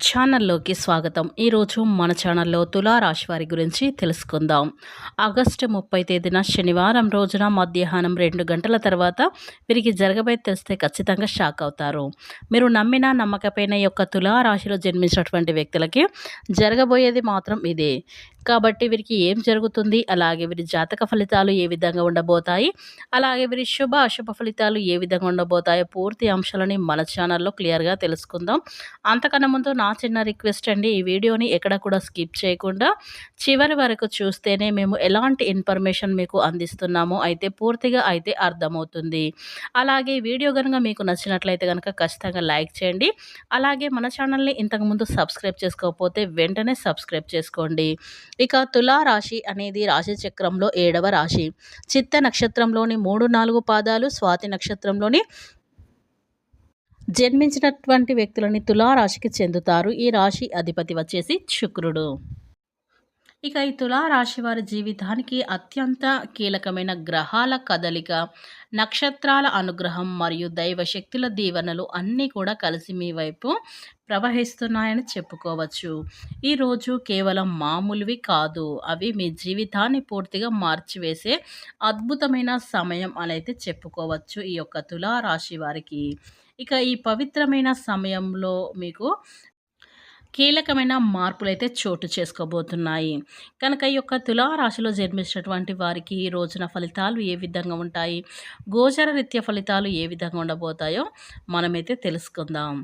ఛానల్లోకి స్వాగతం. ఈరోజు మన ఛానల్లో తులారాశి వారి గురించి తెలుసుకుందాం. ఆగస్టు ముప్పై తేదీన శనివారం రోజున మధ్యాహ్నం రెండు గంటల తర్వాత వీరికి జరగబోయే తెలిస్తే ఖచ్చితంగా షాక్ అవుతారు. మీరు నమ్మిన నమ్మకపోయిన యొక్క తులారాశిలో జన్మించినటువంటి వ్యక్తులకి జరగబోయేది మాత్రం ఇదే. కాబట్టి వీరికి ఏం జరుగుతుంది? అలాగే వీరి జాతక ఫలితాలు ఏ విధంగా ఉండబోతాయి? అలాగే వీరి శుభ అశుభ ఫలితాలు ఏ విధంగా ఉండబోతాయో పూర్తి అంశాలని మన ఛానల్లో క్లియర్గా తెలుసుకుందాం. అంతకన్నా ముందు నా చిన్న రిక్వెస్ట్ అండి ఈ వీడియోని ఎక్కడ కూడా స్కిప్ చేయకుండా చివరి వరకు చూస్తేనే మేము ఎలాంటి ఇన్ఫర్మేషన్ మీకు అందిస్తున్నామో అయితే పూర్తిగా అయితే అర్థమవుతుంది. అలాగే వీడియో కనుక మీకు నచ్చినట్లయితే కనుక ఖచ్చితంగా లైక్ చేయండి. అలాగే మన ఛానల్ని ఇంతకుముందు సబ్స్క్రైబ్ చేసుకోకపోతే వెంటనే సబ్స్క్రైబ్ చేసుకోండి. ఇక తులారాశి అనేది రాశి చక్రంలో ఏడవ రాశి. చిత్త నక్షత్రంలోని మూడు నాలుగు పాదాలు స్వాతి నక్షత్రంలోని జన్మించినటువంటి వ్యక్తులని తులారాశికి చెందుతారు. ఈ రాశి అధిపతి వచ్చేసి శుక్రుడు. ఇక ఈ తులారాశి వారి జీవితానికి అత్యంత కీలకమైన గ్రహాల కదలిక నక్షత్రాల అనుగ్రహం మరియు దైవశక్తుల దీవెనలు అన్నీ కూడా కలిసి మీ వైపు ప్రవహిస్తున్నాయని చెప్పుకోవచ్చు. ఈరోజు కేవలం మామూలువి కాదు. అవి మీ జీవితాన్ని పూర్తిగా మార్చివేసే అద్భుతమైన సమయం అనైతే చెప్పుకోవచ్చు ఈ యొక్క తులారాశి వారికి ఇక ఈ పవిత్రమైన సమయంలో మీకు కీలకమైన మార్పులైతే చోటు చేసుకోబోతున్నాయి. కనుక ఈ యొక్క తులారాశిలో జన్మించినటువంటి వారికి ఈ రోజున ఫలితాలు ఏ విధంగా ఉంటాయి? గోచర రీత్య ఫలితాలు ఏ విధంగా ఉండబోతాయో మనమైతే తెలుసుకుందాం.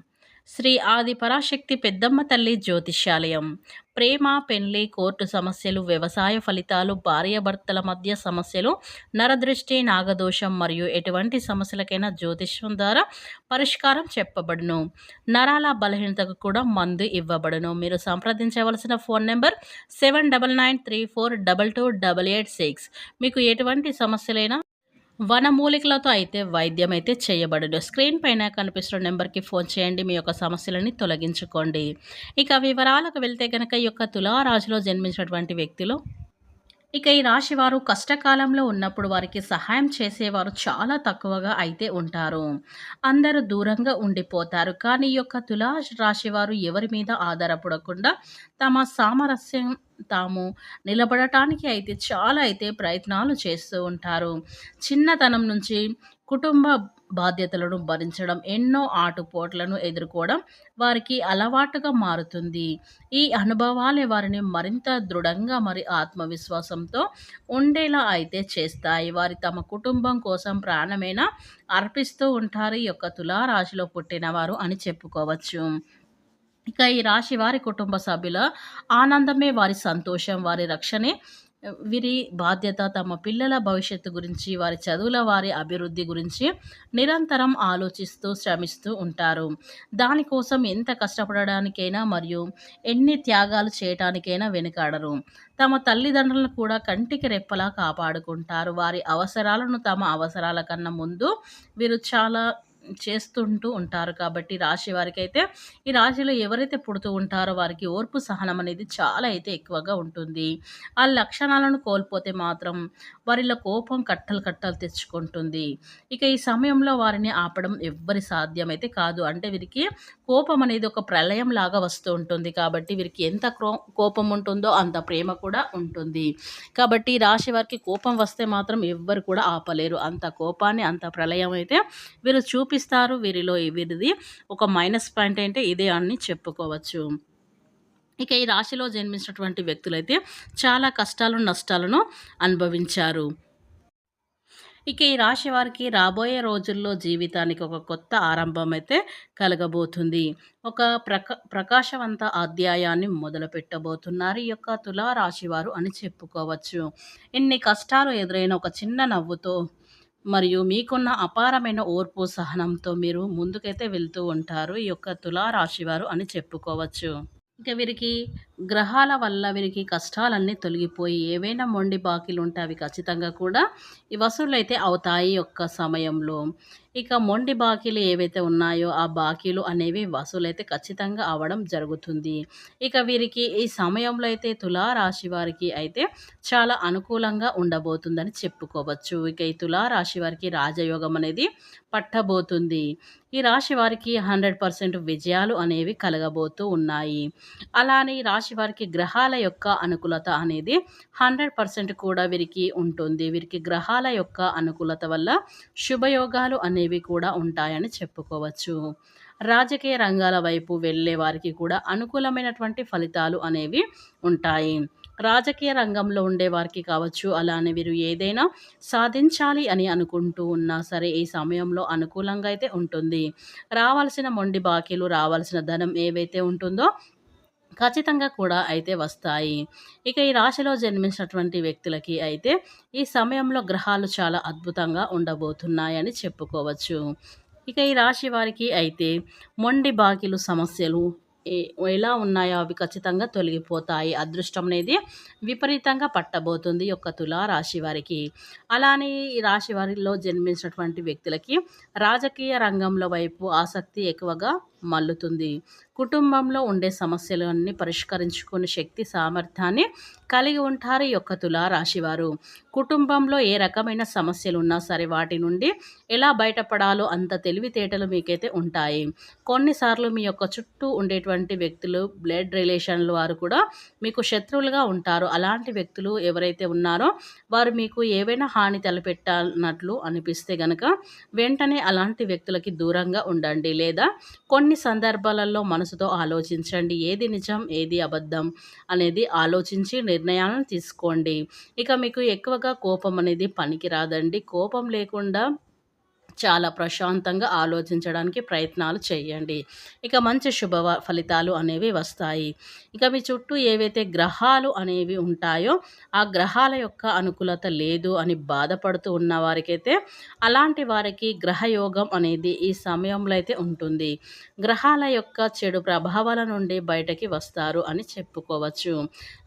శ్రీ ఆది పరాశక్తి పెద్దమ్మ తల్లి జ్యోతిష్యాలయం. ప్రేమ పెళ్ళి కోర్టు సమస్యలు వ్యవసాయ ఫలితాలు భార్యాభర్తల మధ్య సమస్యలు నరదృష్టి నాగదోషం మరియు ఎటువంటి సమస్యలకైనా జ్యోతిష్యం ద్వారా పరిష్కారం చెప్పబడును. నరాల బలహీనతకు కూడా మందు ఇవ్వబడును. మీరు సంప్రదించవలసిన phone number seven double nine three four double two double eight six. మీకు ఎటువంటి సమస్యలైనా వనమూలికలతో అయితే వైద్యం అయితే చేయబడదు. స్క్రీన్ పైన కనిపిస్తున్న నెంబర్కి ఫోన్ చేయండి. మీ యొక్క సమస్యలని తొలగించుకోండి. ఇక వివరాలకు వెళ్తే కనుక ఈ యొక్క తులారాశిలో జన్మించినటువంటి వ్యక్తులు ఇక ఈ రాశి వారు కష్టకాలంలో ఉన్నప్పుడు వారికి సహాయం చేసేవారు చాలా తక్కువగా అయితే ఉంటారు. అందరూ దూరంగా ఉండిపోతారు. కానీ ఈ యొక్క తులా రాశి వారు ఎవరి మీద ఆధారపడకుండా తమ సామరస్యం తాము నిలబడటానికి అయితే చాలా అయితే ప్రయత్నాలు చేస్తూ ఉంటారు. చిన్నతనం నుంచి కుటుంబ బాధ్యతలను భరించడం ఎన్నో ఆటుపోట్లను ఎదుర్కోవడం వారికి అలవాటుగా మారుతుంది. ఈ అనుభవాలే వారిని మరింత దృఢంగా మరి ఆత్మవిశ్వాసంతో ఉండేలా అయితే చేస్తాయి. వారి తమ కుటుంబం కోసం ప్రాణమైనా అర్పిస్తూ ఉంటారు. ఈ యొక్క తులారాశిలో పుట్టినవారు అని చెప్పుకోవచ్చు. ఇక ఈ రాశి వారి కుటుంబ సభ్యుల ఆనందమే వారి సంతోషం వారి రక్షణే. వీరి బాధ్యత తమ పిల్లల భవిష్యత్తు గురించి వారి చదువుల వారి అభివృద్ధి గురించి నిరంతరం ఆలోచిస్తూ శ్రమిస్తూ ఉంటారు. దానికోసం ఎంత కష్టపడడానికైనా మరియు ఎన్ని త్యాగాలు చేయటానికైనా వెనుకాడరు. తమ తల్లిదండ్రులను కూడా కంటికి రెప్పలా కాపాడుకుంటారు. వారి అవసరాలను తమ అవసరాల కన్నా ముందు వీరు చాలా చేస్తుంటూ ఉంటారు కాబట్టి రాశి వారికి అయితే ఈ రాశిలో ఎవరైతే పుడుతూ ఉంటారో వారికి ఓర్పు సహనం అనేది చాలా అయితే ఎక్కువగా ఉంటుంది. ఆ లక్షణాలను కోల్పోతే మాత్రం వారిలో కోపం కట్టలు కట్టలు తెచ్చుకుంటుంది. ఇక ఈ సమయంలో వారిని ఆపడం ఎవ్వరి సాధ్యమైతే కాదు. అంటే వీరికి కోపం అనేది ఒక ప్రళయం లాగా వస్తూ ఉంటుంది కాబట్టి వీరికి ఎంత కోపం ఉంటుందో అంత ప్రేమ కూడా ఉంటుంది. కాబట్టి రాశి వారికి కోపం వస్తే మాత్రం ఎవ్వరు కూడా ఆపలేరు. అంత కోపాన్ని అంత ప్రళయం అయితే వీరు చూపి చూపిస్తారు. వీరిలో వీరిది? ఒక మైనస్ పాయింట్ అంటే ఇదే అని చెప్పుకోవచ్చు. ఇక ఈ రాశిలో జన్మించినటువంటి వ్యక్తులైతే చాలా కష్టాలు నష్టాలను అనుభవించారు. ఇక ఈ రాశి వారికి రాబోయే రోజుల్లో జీవితానికి ఒక కొత్త ఆరంభం అయితే కలగబోతుంది. ఒక ప్రక ప్రకాశవంత అధ్యాయాన్ని మొదలుపెట్టబోతున్నారు ఈ యొక్క తులారాశి వారు అని చెప్పుకోవచ్చు. ఎన్ని కష్టాలు ఎదురైన ఒక చిన్న నవ్వుతో మరియు మీకున్న అపారమైన ఓర్పు సహనంతో మీరు ముందుకైతే వెళ్తూ ఉంటారు. ఈ యొక్క తులారాశి వారు అని చెప్పుకోవచ్చు. ఇక వీరికి గ్రహాల వల్ల వీరికి కష్టాలన్నీ తొలగిపోయి ఏవైనా మొండి బాకీలు ఉంటే అవి ఖచ్చితంగా కూడా ఈ అయితే అవుతాయి ఒక్క సమయంలో. ఇక మొండి బాకీలు ఏవైతే ఉన్నాయో ఆ బాకీలు అనేవి వసూలైతే ఖచ్చితంగా అవడం జరుగుతుంది. ఇక వీరికి ఈ సమయంలో అయితే తులారాశి వారికి అయితే చాలా అనుకూలంగా ఉండబోతుందని చెప్పుకోవచ్చు. ఇక ఈ తులారాశి వారికి రాజయోగం అనేది పట్టబోతుంది. ఈ రాశి వారికి 100% విజయాలు అనేవి కలగబోతూ ఉన్నాయి. అలానే ఈ రాశి వారికి గ్రహాల యొక్క అనుకూలత అనేది 100% కూడా వీరికి ఉంటుంది. వీరికి గ్రహాల యొక్క అనుకూలత వల్ల శుభయోగాలు అనేవి కూడా ఉంటాయని చెప్పుకోవచ్చు. రాజకీయ రంగాల వైపు వెళ్ళే వారికి కూడా అనుకూలమైనటువంటి ఫలితాలు అనేవి ఉంటాయి. రాజకీయ రంగంలో ఉండే వారికి కావచ్చు, అలానే వీరు ఏదైనా సాధించాలి అని అనుకుంటూ ఉన్నా సరే ఈ సమయంలో అనుకూలంగా అయితే ఉంటుంది. రావాల్సిన మొండి బాకీలు, రావాల్సిన ధనం ఏవైతే ఉంటుందో ఖచ్చితంగా కూడా అయితే వస్తాయి. ఇక ఈ రాశిలో జన్మించినటువంటి వ్యక్తులకి అయితే ఈ సమయంలో గ్రహాలు చాలా అద్భుతంగా ఉండబోతున్నాయని చెప్పుకోవచ్చు. ఇక ఈ రాశి వారికి అయితే మొండి బాకీలు సమస్యలు ఎలా ఉన్నాయో అవి ఖచ్చితంగా తొలగిపోతాయి. అదృష్టం అనేది విపరీతంగా పట్టబోతుంది యొక్క తులా రాశి వారికి. అలానే ఈ రాశి వారిలో జన్మించినటువంటి వ్యక్తులకి రాజకీయ రంగంలో వైపు ఆసక్తి ఎక్కువగా మల్లుతుంది. కుటుంబంలో ఉండే సమస్యలన్నీ పరిష్కరించుకునే శక్తి సామర్థ్యాన్ని కలిగి ఉంటారు ఈ యొక్క తులా రాశివారు. కుటుంబంలో ఏ రకమైన సమస్యలు ఉన్నా సరే వాటి నుండి ఎలా బయటపడాలో అంత తెలివితేటలు మీకైతే ఉంటాయి. కొన్నిసార్లు మీ యొక్క చుట్టూ ఉండేటువంటి వ్యక్తులు బ్లడ్ రిలేషన్‌ల వారు కూడా మీకు శత్రువులుగా ఉంటారు. అలాంటి వ్యక్తులు ఎవరైతే ఉన్నారో వారు మీకు ఏవైనా హాని తలపెట్టనట్లు అనిపిస్తే గనక వెంటనే అలాంటి వ్యక్తులకి దూరంగా ఉండండి. లేదా కొన్ని సందర్భాలలో మనసుతో ఆలోచించండి. ఏది నిజం, ఏది అబద్ధం అనేది ఆలోచించి నిర్ణయాలను తీసుకోండి. ఇక మీకు ఎక్కువగా కోపం అనేది పనికి రాదండి కోపం లేకుండా చాలా ప్రశాంతంగా ఆలోచించడానికి ప్రయత్నాలు చేయండి. ఇక మంచి శుభ ఫలితాలు అనేవి వస్తాయి. ఇక మీ చుట్టూ ఏవైతే గ్రహాలు అనేవి ఉంటాయో ఆ గ్రహాల యొక్క అనుకూలత లేదు అని బాధపడుతూ ఉన్న వారికైతే అలాంటి వారికి గ్రహయోగం అనేది ఈ సమయంలో అయితే ఉంటుంది. గ్రహాల యొక్క చెడు ప్రభావాల నుండి బయటకి వస్తారు అని చెప్పుకోవచ్చు.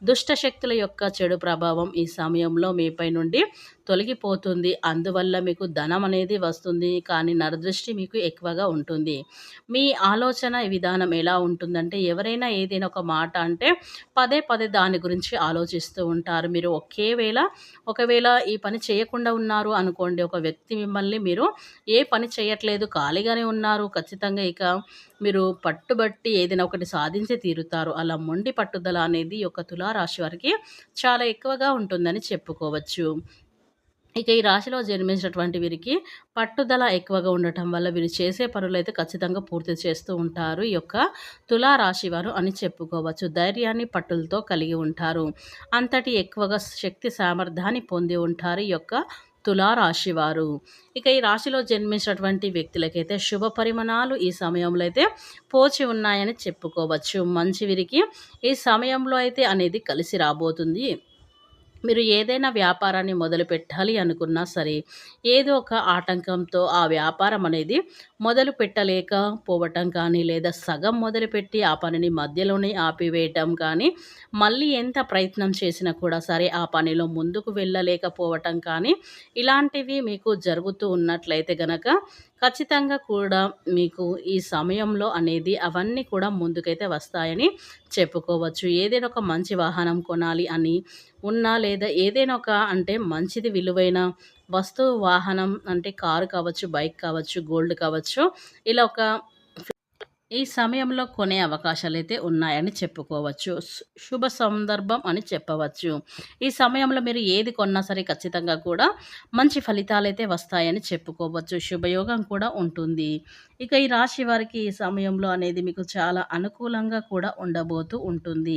దుష్ట శక్తుల యొక్క చెడు ప్రభావం ఈ సమయంలో మీపై నుండి తొలగిపోతుంది. అందువల్ల మీకు ధనం అనేది వస్తుంది. కానీ నరదృష్టి మీకు ఎక్కువగా ఉంటుంది. మీ ఆలోచన విధానం ఎలా ఉంటుందంటే ఎవరైనా ఏదైనా ఒక మాట అంటే పదే పదే దాని గురించి ఆలోచిస్తూ ఉంటారు. మీరు ఒకేవేళ ఒకవేళ ఈ పని చేయకుండా ఉన్నారు అనుకోండి. ఒక వ్యక్తి మిమ్మల్ని మీరు ఏ పని చేయట్లేదు ఖాళీగానే ఉన్నారు. ఖచ్చితంగా ఇక మీరు పట్టుబట్టి ఏదైనా ఒకటి సాధించి తీరుతారు. అలా మొండి పట్టుదల అనేది ఒక తులారాశి రాశి వారికి చాలా ఎక్కువగా ఉంటుందని చెప్పుకోవచ్చు. ఇక ఈ రాశిలో జన్మించినటువంటి వీరికి పట్టుదల ఎక్కువగా ఉండటం వల్ల వీరు చేసే పనులైతే ఖచ్చితంగా పూర్తి చేస్తూ ఉంటారు. ఈ యొక్క తులా రాశి వారు అని చెప్పుకోవచ్చు. ధైర్యాన్ని, పట్టులతో కలిగి ఉంటారు. అంతటి ఎక్కువగా శక్తి సామర్థ్యాన్ని పొంది ఉంటారు ఈ యొక్క తులారాశి వారు. ఇక ఈ రాశిలో జన్మించినటువంటి వ్యక్తులకైతే శుభ పరిమాణాలు ఈ సమయంలో అయితే పోచి ఉన్నాయని చెప్పుకోవచ్చు. మంచి వీరికి ఈ సమయంలో అయితే అనేది కలిసి రాబోతుంది. మీరు ఏదైనా వ్యాపారాన్ని మొదలుపెట్టాలి అనుకున్నా సరే ఏదో ఒక ఆటంకంతో ఆ వ్యాపారం అనేది మొదలు పెట్టలేకపోవటం కానీ లేదా సగం మొదలుపెట్టి ఆ పనిని మధ్యలోనే ఆపివేయటం కానీ మళ్ళీ ఎంత ప్రయత్నం చేసినా కూడా సరే ఆ పనిలో ముందుకు వెళ్ళలేకపోవటం కానీ ఇలాంటివి మీకు జరుగుతూ ఉన్నట్లయితే గనక ఖచ్చితంగా కూడా మీకు ఈ సమయంలో అనేది అవన్నీ కూడా ముందుకైతే వస్తాయని చెప్పుకోవచ్చు. ఏదైనా ఒక మంచి వాహనం కొనాలి అని ఉన్నా లేదా ఏదైనా ఒక అంటే మంచిది విలువైన వస్తువు, వాహనం అంటే కారు కావచ్చు, బైక్ కావచ్చు, గోల్డ్ కావచ్చు. ఇలా ఒక ఈ సమయంలో కొనే అవకాశాలు అయితే ఉన్నాయని చెప్పుకోవచ్చు. శుభ సందర్భం అని చెప్పవచ్చు. ఈ సమయంలో మీరు ఏది కొన్నా సరే ఖచ్చితంగా కూడా మంచి ఫలితాలు అయితే వస్తాయని చెప్పుకోవచ్చు. శుభయోగం కూడా ఉంటుంది. ఇక ఈ రాశి వారికి ఈ సమయంలో అనేది మీకు చాలా అనుకూలంగా కూడా ఉండబోతూ ఉంటుంది.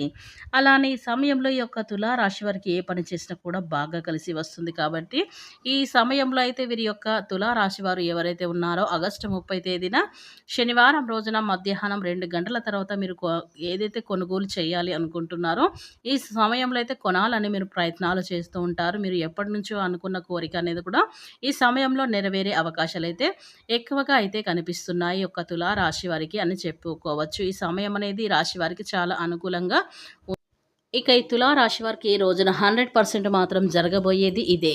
అలానే ఈ సమయంలో ఈ యొక్క తులా రాశి వారికి ఏ పని చేసినా కూడా బాగా కలిసి వస్తుంది కాబట్టి ఈ సమయంలో అయితే వీరి యొక్క తులా రాశి వారు ఎవరైతే ఉన్నారో ఆగస్టు 30 తేదీన శనివారం రోజున మధ్యాహ్నం రెండు గంటల తర్వాత మీరు కొ ఏదైతే కొనుగోలు చేయాలి అనుకుంటున్నారో ఈ సమయంలో అయితే కొనాలని మీరు ప్రయత్నాలు చేస్తూ ఉంటారు. మీరు ఎప్పటి నుంచో అనుకున్న కోరిక అనేది కూడా ఈ సమయంలో నెరవేరే అవకాశాలు అయితే ఎక్కువగా అయితే కనిపిస్తుంది కనిపిస్తున్నాయి. ఈ యొక్క తులా రాశి వారికి అని చెప్పుకోవచ్చు. ఈ సమయం అనేది రాశి వారికి చాలా అనుకూలంగా ఇక ఈ తులారాశి వారికి ఈ రోజున హండ్రెడ్ పర్సెంట్ మాత్రం జరగబోయేది ఇదే